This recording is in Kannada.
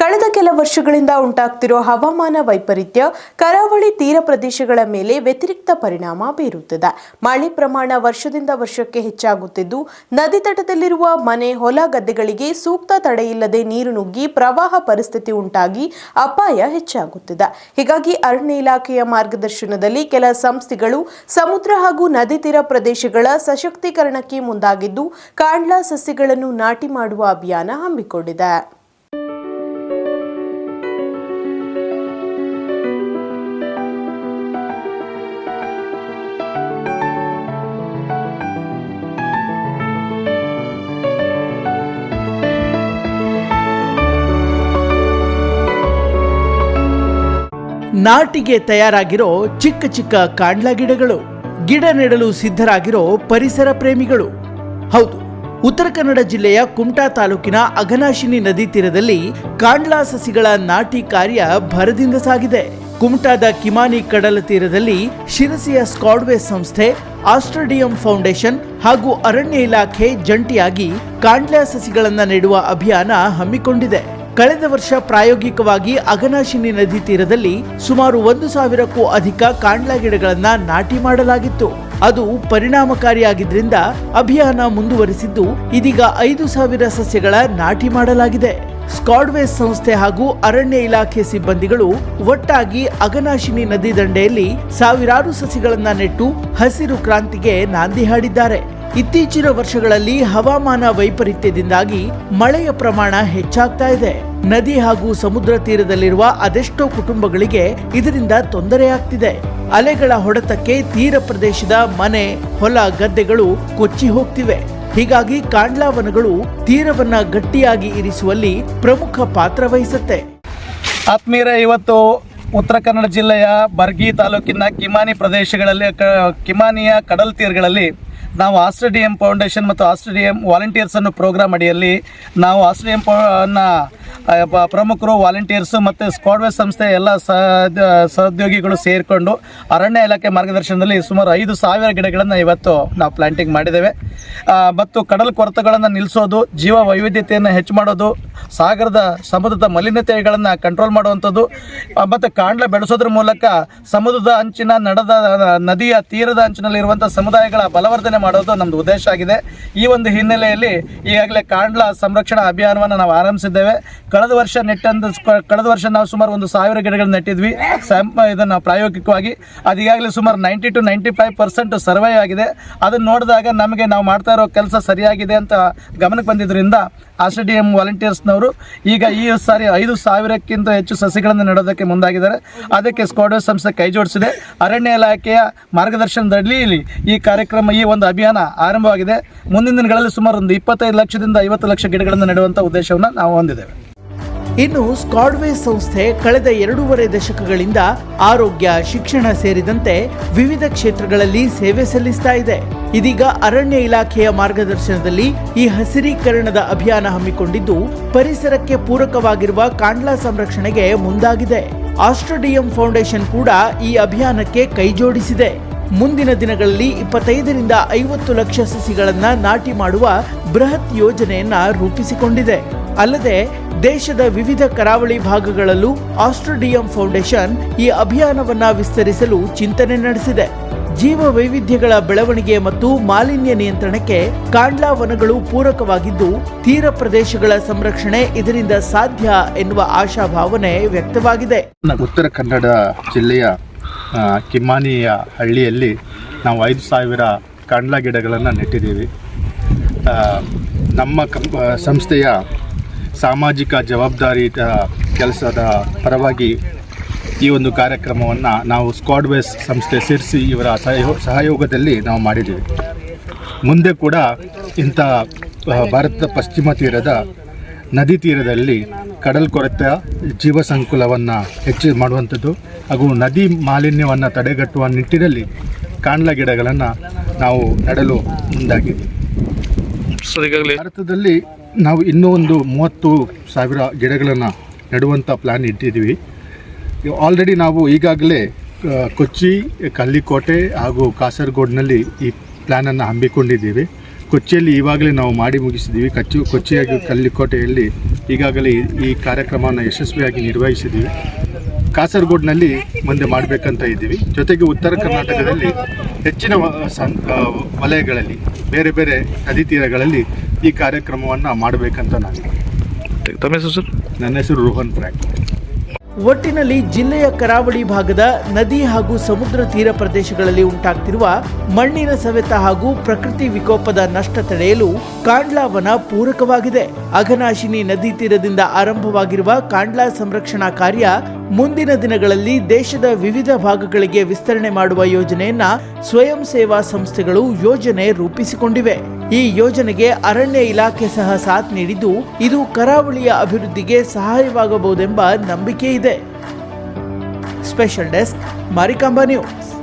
ಕಳೆದ ಕೆಲ ವರ್ಷಗಳಿಂದ ಉಂಟಾಗ್ತಿರೋ ಹವಾಮಾನ ವೈಪರೀತ್ಯ, ಕರಾವಳಿ ತೀರ ಪ್ರದೇಶಗಳ ಮೇಲೆ ವ್ಯತಿರಿಕ್ತ ಪರಿಣಾಮ ಬೀರುತ್ತಿದೆ. ಮಳೆ ಪ್ರಮಾಣ ವರ್ಷದಿಂದ ವರ್ಷಕ್ಕೆ ಹೆಚ್ಚಾಗುತ್ತಿದ್ದು, ನದಿ ತಟದಲ್ಲಿರುವ ಮನೆ, ಹೊಲ ಗದ್ದೆಗಳಿಗೆ ಸೂಕ್ತ ತಡೆಯಿಲ್ಲದೆ ನೀರು ನುಗ್ಗಿ ಪ್ರವಾಹ ಪರಿಸ್ಥಿತಿ ಉಂಟಾಗಿ ಅಪಾಯ ಹೆಚ್ಚಾಗುತ್ತಿದೆ. ಹೀಗಾಗಿ ಅರಣ್ಯ ಇಲಾಖೆಯ ಮಾರ್ಗದರ್ಶನದಲ್ಲಿ ಕೆಲ ಸಂಸ್ಥೆಗಳು ಸಮುದ್ರ ಹಾಗೂ ನದಿ ತೀರ ಪ್ರದೇಶಗಳ ಸಶಕ್ತೀಕರಣಕ್ಕೆ ಮುಂದಾಗಿದ್ದು, ಕಾಂಡ್ಲಾ ಸಸ್ಯಗಳನ್ನು ನಾಟಿ ಮಾಡುವ ಅಭಿಯಾನ ಹಮ್ಮಿಕೊಂಡಿದೆ. ನಾಟಿಗೆ ತಯಾರಾಗಿರೋ ಚಿಕ್ಕ ಚಿಕ್ಕ ಕಾಂಡ್ಲ ಗಿಡಗಳು. ಗಿಡ ನೆಡಲು ಸಿದ್ಧರಾಗಿರೋ ಪರಿಸರ ಪ್ರೇಮಿಗಳು. ಹೌದು, ಉತ್ತರ ಕನ್ನಡ ಜಿಲ್ಲೆಯ ಕುಮಟಾ ತಾಲೂಕಿನ ಅಘನಾಶಿನಿ ನದಿ ತೀರದಲ್ಲಿ ಕಾಂಡ್ಲಾ ಸಸಿಗಳ ನಾಟಿ ಕಾರ್ಯ ಭರದಿಂದ ಸಾಗಿದೆ. ಕುಮಟಾದ ಕಿಮಾನಿ ಕಡಲ ತೀರದಲ್ಲಿ ಶಿರಸಿಯ ಸ್ಕಾಡ್ವೇ ಸಂಸ್ಥೆ, ಆಸ್ಟ್ರೇಡಿಯಂ ಫೌಂಡೇಶನ್ ಹಾಗೂ ಅರಣ್ಯ ಇಲಾಖೆ ಜಂಟಿಯಾಗಿ ಕಾಂಡ್ಲಾ ಸಸಿಗಳನ್ನು ನೆಡುವ ಅಭಿಯಾನ ಹಮ್ಮಿಕೊಂಡಿದೆ. ಕಳೆದ ವರ್ಷ ಪ್ರಾಯೋಗಿಕವಾಗಿ ಅಘನಾಶಿನಿ ನದಿ ತೀರದಲ್ಲಿ ಸುಮಾರು ಒಂದು ಸಾವಿರಕ್ಕೂ ಅಧಿಕ ಕಾಂಡ್ಲಾ ಗಿಡಗಳನ್ನು ನಾಟಿ ಮಾಡಲಾಗಿತ್ತು. ಅದು ಪರಿಣಾಮಕಾರಿಯಾಗಿದ್ದರಿಂದ ಅಭಿಯಾನ ಮುಂದುವರಿಸಿದ್ದು ಇದೀಗ ಐದು ಸಾವಿರ ಸಸ್ಯಗಳ ನಾಟಿ ಮಾಡಲಾಗಿದೆ. ಸ್ಕಾಡ್ವೇಸ್ ಸಂಸ್ಥೆ ಹಾಗೂ ಅರಣ್ಯ ಇಲಾಖೆ ಸಿಬ್ಬಂದಿಗಳು ಒಟ್ಟಾಗಿ ಅಗನಾಶಿನಿ ನದಿ ದಂಡೆಯಲ್ಲಿ ಸಾವಿರಾರು ಸಸಿಗಳನ್ನು ನೆಟ್ಟು ಹಸಿರು ಕ್ರಾಂತಿಗೆ ನಾಂದಿ ಹಾಡಿದ್ದಾರೆ. ಇತ್ತೀಚಿನ ವರ್ಷಗಳಲ್ಲಿ ಹವಾಮಾನ ವೈಪರೀತ್ಯದಿಂದಾಗಿ ಮಳೆಯ ಪ್ರಮಾಣ ಹೆಚ್ಚಾಗ್ತಾ ಇದೆ. ನದಿ ಹಾಗೂ ಸಮುದ್ರ ತೀರದಲ್ಲಿರುವ ಅದೆಷ್ಟೋ ಕುಟುಂಬಗಳಿಗೆ ಇದರಿಂದ ತೊಂದರೆಯಾಗ್ತಿದೆ ಅಲೆಗಳ ಹೊಡೆತಕ್ಕೆ ತೀರ ಪ್ರದೇಶದ ಮನೆ, ಹೊಲ, ಗದ್ದೆಗಳು ಕೊಚ್ಚಿ ಹೋಗ್ತಿವೆ. ಹೀಗಾಗಿ ಕಾಂಡ್ಲಾ ವನಗಳು ತೀರವನ್ನ ಗಟ್ಟಿಯಾಗಿ ಇರಿಸುವಲ್ಲಿ ಪ್ರಮುಖ ಪಾತ್ರ ವಹಿಸುತ್ತೆ. ಆತ್ಮೀರ, ಇವತ್ತು ಉತ್ತರ ಕನ್ನಡ ಜಿಲ್ಲೆಯ ಬರ್ಗಿ ತಾಲೂಕಿನ ಕಿಮಾನಿ ಪ್ರದೇಶಗಳಲ್ಲಿ ಕಿಮಾನಿಯ ಕಡಲ್ ತೀರಗಳಲ್ಲಿ ನಾವು ಆಸ್ಟ್ರೇಡಿಯಂ ಫೌಂಡೇಶನ್ ಮತ್ತು ಆಸ್ಟ್ರೇಡಿಯಂ ವಾಲಂಟಿಯರ್ಸ್ ಅನ್ನೋ ಪ್ರೋಗ್ರಾಮ್ ಅಡಿಯಲ್ಲಿ ನಾವು ಆಸ್ಟ್ರೇಡಿಯಂ ಅನ್ನ ಪ್ರಮುಖರು, ವಾಲಂಟಿಯರ್ಸು ಮತ್ತು ಸ್ಕ್ವಾಡ್ವೇ ಸಂಸ್ಥೆ ಎಲ್ಲ ಸಹ ಸಹೋದ್ಯೋಗಿಗಳು ಸೇರಿಕೊಂಡು ಅರಣ್ಯ ಇಲಾಖೆ ಮಾರ್ಗದರ್ಶನದಲ್ಲಿ ಸುಮಾರು ಐದು ಸಾವಿರ ಗಿಡಗಳನ್ನು ಇವತ್ತು ನಾವು ಪ್ಲಾಂಟಿಂಗ್ ಮಾಡಿದ್ದೇವೆ. ಮತ್ತು ಕಡಲ ಕೊರತೆಗಳನ್ನು ನಿಲ್ಲಿಸೋದು ಜೀವ ವೈವಿಧ್ಯತೆಯನ್ನು ಹೆಚ್ಚು ಮಾಡೋದು, ಸಾಗರದ ಸಮುದ್ರದ ಮಲಿನತೆಗಳನ್ನು ಕಂಟ್ರೋಲ್ ಮಾಡುವಂಥದ್ದು ಮತ್ತು ಕಾಂಡ್ಲ ಬೆಳೆಸೋದ್ರ ಮೂಲಕ ಸಮುದ್ರದ ಅಂಚಿನ, ನಡೆದ, ನದಿಯ ತೀರದ ಅಂಚಿನಲ್ಲಿರುವಂಥ ಸಮುದಾಯಗಳ ಬಲವರ್ಧನೆ ಮಾಡೋದು ನಮ್ದು ಉದ್ದೇಶ ಆಗಿದೆ. ಈ ಒಂದು ಹಿನ್ನೆಲೆಯಲ್ಲಿ ಈಗಾಗಲೇ ಕಾಂಡ್ಲ ಸಂರಕ್ಷಣಾ ಅಭಿಯಾನವನ್ನು ನಾವು ಆರಂಭಿಸಿದ್ದೇವೆ. ಕಳೆದ ವರ್ಷ ನೆಟ್ಟಂದು ಕಳೆದ ವರ್ಷ ನಾವು ಸುಮಾರು ಒಂದು ಸಾವಿರ ಗಿಡಗಳು ನೆಟ್ಟಿದ್ವಿ. ಸ್ಯಾಂಪ್ ಇದನ್ನು ಪ್ರಾಯೋಗಿಕವಾಗಿ. ಅದು ಈಗಾಗಲೇ ಸುಮಾರು ninety two ninety five percent survey ಆಗಿದೆ. ಅದನ್ನು ನೋಡಿದಾಗ ನಮಗೆ ನಾವು ಮಾಡ್ತಾ ಇರೋ ಕೆಲಸ ಸರಿಯಾಗಿದೆ ಅಂತ ಗಮನಕ್ಕೆ ಬಂದಿದ್ದರಿಂದ ಆರ್ ಡಿ ಎಂ ವಾಲಂಟಿಯರ್ಸ್ನವರು ಈಗ ಈ ಸಾರಿ ಐದು ಸಾವಿರಕ್ಕಿಂತ ಹೆಚ್ಚು ಸಸಿಗಳನ್ನು ನೆಡೋದಕ್ಕೆ ಮುಂದಾಗಿದ್ದಾರೆ. ಅದಕ್ಕೆ ಸ್ಕ್ವಾಡೋ ಸಂಸ್ಥೆ ಕೈ ಜೋಡಿಸಿದೆ. ಅರಣ್ಯ ಇಲಾಖೆಯ ಮಾರ್ಗದರ್ಶನದಲ್ಲಿ ಈ ಕಾರ್ಯಕ್ರಮ, ಈ ಒಂದು ಅಭಿಯಾನ ಆರಂಭವಾಗಿದೆ. ಮುಂದಿನ ದಿನಗಳಲ್ಲಿ ಸುಮಾರು ಒಂದು ಇಪ್ಪತ್ತೈದು ಲಕ್ಷದಿಂದ ಐವತ್ತು ಲಕ್ಷ ಗಿಡಗಳನ್ನು ನೆಡುವಂಥ ಉದ್ದೇಶವನ್ನು ನಾವು ಹೊಂದಿದ್ದೇವೆ. ಇನ್ನು ಸ್ಕಾಡ್ವೇ ಸಂಸ್ಥೆ ಕಳೆದ ಎರಡೂವರೆ ದಶಕಗಳಿಂದ ಆರೋಗ್ಯ, ಶಿಕ್ಷಣ ಸೇರಿದಂತೆ ವಿವಿಧ ಕ್ಷೇತ್ರಗಳಲ್ಲಿ ಸೇವೆ ಸಲ್ಲಿಸ್ತಾ ಇದೆ. ಇದೀಗ ಅರಣ್ಯ ಇಲಾಖೆಯ ಮಾರ್ಗದರ್ಶನದಲ್ಲಿ ಈ ಹಸಿರೀಕರಣದ ಅಭಿಯಾನ ಹಮ್ಮಿಕೊಂಡಿದ್ದು ಪರಿಸರಕ್ಕೆ ಪೂರಕವಾಗಿರುವ ಕಾಂಡ್ಲಾ ಸಂರಕ್ಷಣೆಗೆ ಮುಂದಾಗಿದೆ. ಆಸ್ಟ್ರೋಡಿಯಂ ಫೌಂಡೇಶನ್ ಕೂಡ ಈ ಅಭಿಯಾನಕ್ಕೆ ಕೈಜೋಡಿಸಿದೆ. ಮುಂದಿನ ದಿನಗಳಲ್ಲಿ ಇಪ್ಪತ್ತೈದರಿಂದ ಐವತ್ತು ಲಕ್ಷ ಸಸಿಗಳನ್ನ ನಾಟಿ ಮಾಡುವ ಬೃಹತ್ ಯೋಜನೆಯನ್ನ ರೂಪಿಸಿಕೊಂಡಿದೆ. ಅಲ್ಲದೆ ದೇಶದ ವಿವಿಧ ಕರಾವಳಿ ಭಾಗಗಳಲ್ಲೂ ಆಸ್ಟ್ರೋಡಿಯಂ ಫೌಂಡೇಶನ್ ಈ ಅಭಿಯಾನವನ್ನ ವಿಸ್ತರಿಸಲು ಚಿಂತನೆ ನಡೆಸಿದೆ. ಜೀವ ವೈವಿಧ್ಯಗಳ ಬೆಳವಣಿಗೆ ಮತ್ತು ಮಾಲಿನ್ಯ ನಿಯಂತ್ರಣಕ್ಕೆ ಕಾಂಡ್ಲಾ ವನಗಳು ಪೂರಕವಾಗಿದ್ದು, ತೀರ ಪ್ರದೇಶಗಳ ಸಂರಕ್ಷಣೆ ಇದರಿಂದ ಸಾಧ್ಯ ಎನ್ನುವ ಆಶಾಭಾವನೆ ವ್ಯಕ್ತವಾಗಿದೆ. ಉತ್ತರ ಕನ್ನಡ ಜಿಲ್ಲೆಯ ಕಿಮ್ಮಾನಿಯ ಹಳ್ಳಿಯಲ್ಲಿ ನಾವು ಐದು ಸಾವಿರ ಕಂಡ್ಲ ಗಿಡಗಳನ್ನು ನೆಟ್ಟಿದ್ದೀವಿ. ನಮ್ಮ ಸಂಸ್ಥೆಯ ಸಾಮಾಜಿಕ ಜವಾಬ್ದಾರಿ ಕೆಲಸದ ಪರವಾಗಿ ಈ ಒಂದು ಕಾರ್ಯಕ್ರಮವನ್ನು ನಾವು ಸ್ಕ್ವಾಡ್ವೇಸ್ ಸಂಸ್ಥೆ ಸೇರಿಸಿ ಇವರ ಸಹಯೋ, ಸಹಯೋಗದಲ್ಲಿ ನಾವು ಮಾಡಿದ್ದೀವಿ. ಮುಂದೆ ಕೂಡ ಇಂಥ ಭಾರತದ ಪಶ್ಚಿಮ ತೀರದ ನದಿ ತೀರದಲ್ಲಿ ಕಡಲ್ ಕೊರೆತ ಜೀವ ಸಂಕುಲವನ್ನು ಹೆಚ್ಚು ಮಾಡುವಂಥದ್ದು ಹಾಗೂ ನದಿ ಮಾಲಿನ್ಯವನ್ನು ತಡೆಗಟ್ಟುವ ನಿಟ್ಟಿನಲ್ಲಿ ಕಾಂಡ್ಲ ಗಿಡಗಳನ್ನು ನಾವು ನೆಡಲು ಮುಂದಾಗಿದ್ದೀವಿ ಭಾರತದಲ್ಲಿ ನಾವು ಇನ್ನೂ ಒಂದು ಮೂವತ್ತು ಸಾವಿರ ಗಿಡಗಳನ್ನು ನೆಡುವಂಥ ಪ್ಲ್ಯಾನ್ ಇಟ್ಟಿದ್ದೀವಿ. ಆಲ್ರೆಡಿ ನಾವು ಈಗಾಗಲೇ ಕೊಚ್ಚಿ ಕಲ್ಲಿಕೋಟೆ ಹಾಗೂ ಕಾಸರಗೋಡ್ನಲ್ಲಿ ಈ ಪ್ಲ್ಯಾನನ್ನು ಹಮ್ಮಿಕೊಂಡಿದ್ದೀವಿ. ಕೊಚ್ಚಿಯಲ್ಲಿ ಈವಾಗಲೇ ನಾವು ಮಾಡಿ ಮುಗಿಸಿದ್ದೀವಿ. ಕಚ್ಚು ಕೊಚ್ಚಿಯಾಗಿ ಕಲ್ಲಿಕೋಟೆಯಲ್ಲಿ ಈಗಾಗಲೇ ಈ- ಕಾರ್ಯಕ್ರಮವನ್ನು ಯಶಸ್ವಿಯಾಗಿ ನಿರ್ವಹಿಸಿದ್ದೀವಿ. ಕಾಸರಗೋಡ್ನಲ್ಲಿ ಮುಂದೆ ಮಾಡಬೇಕಂತ ಇದ್ದೀವಿ. ಜೊತೆಗೆ ಉತ್ತರ ಕರ್ನಾಟಕದಲ್ಲಿ ಹೆಚ್ಚಿನ ವಲಯಗಳಲ್ಲಿ ಬೇರೆ ಬೇರೆ ನದಿ ತೀರಗಳಲ್ಲಿ ಈ ಕಾರ್ಯಕ್ರಮವನ್ನು ಮಾಡಬೇಕಂತ ನಾನು ತಮ್ಮ ಹೆಸರು ಸರ್? ನನ್ನ ಹೆಸರು ರೋಹನ್ ಫ್ರ್ಯಾಂಕ್. ಒಟ್ಟಿನಲ್ಲಿ ಜಿಲ್ಲೆಯ ಕರಾವಳಿ ಭಾಗದ ನದಿ ಹಾಗೂ ಸಮುದ್ರ ತೀರ ಪ್ರದೇಶಗಳಲ್ಲಿ ಉಂಟಾಗ್ತಿರುವ ಮಣ್ಣಿನ ಸವೆತ ಹಾಗೂ ಪ್ರಕೃತಿ ವಿಕೋಪದ ನಷ್ಟ ತಡೆಯಲು ಕಾಂಡ್ಲಾವನ ಪೂರಕವಾಗಿದೆ. ಅಘನಾಶಿನಿ ನದಿ ತೀರದಿಂದ ಆರಂಭವಾಗಿರುವ ಕಾಂಡ್ಲಾ ಸಂರಕ್ಷಣಾ ಕಾರ್ಯ ಮುಂದಿನ ದಿನಗಳಲ್ಲಿ ದೇಶದ ವಿವಿಧ ಭಾಗಗಳಿಗೆ ವಿಸ್ತರಣೆ ಮಾಡುವ ಯೋಜನೆಯನ್ನ ಸ್ವಯಂ ಸೇವಾ ಸಂಸ್ಥೆಗಳು ಯೋಜನೆ ರೂಪಿಸಿಕೊಂಡಿವೆ. ಈ ಯೋಜನೆಗೆ ಅರಣ್ಯ ಇಲಾಖೆ ಸಹ ಸಾಥ್ ನೀಡಿದ್ದು, ಇದು ಕರಾವಳಿಯ ಅಭಿವೃದ್ಧಿಗೆ ಸಹಾಯವಾಗಬಹುದೆಂಬ ನಂಬಿಕೆ ಇದೆ. Special desk Marikamba news.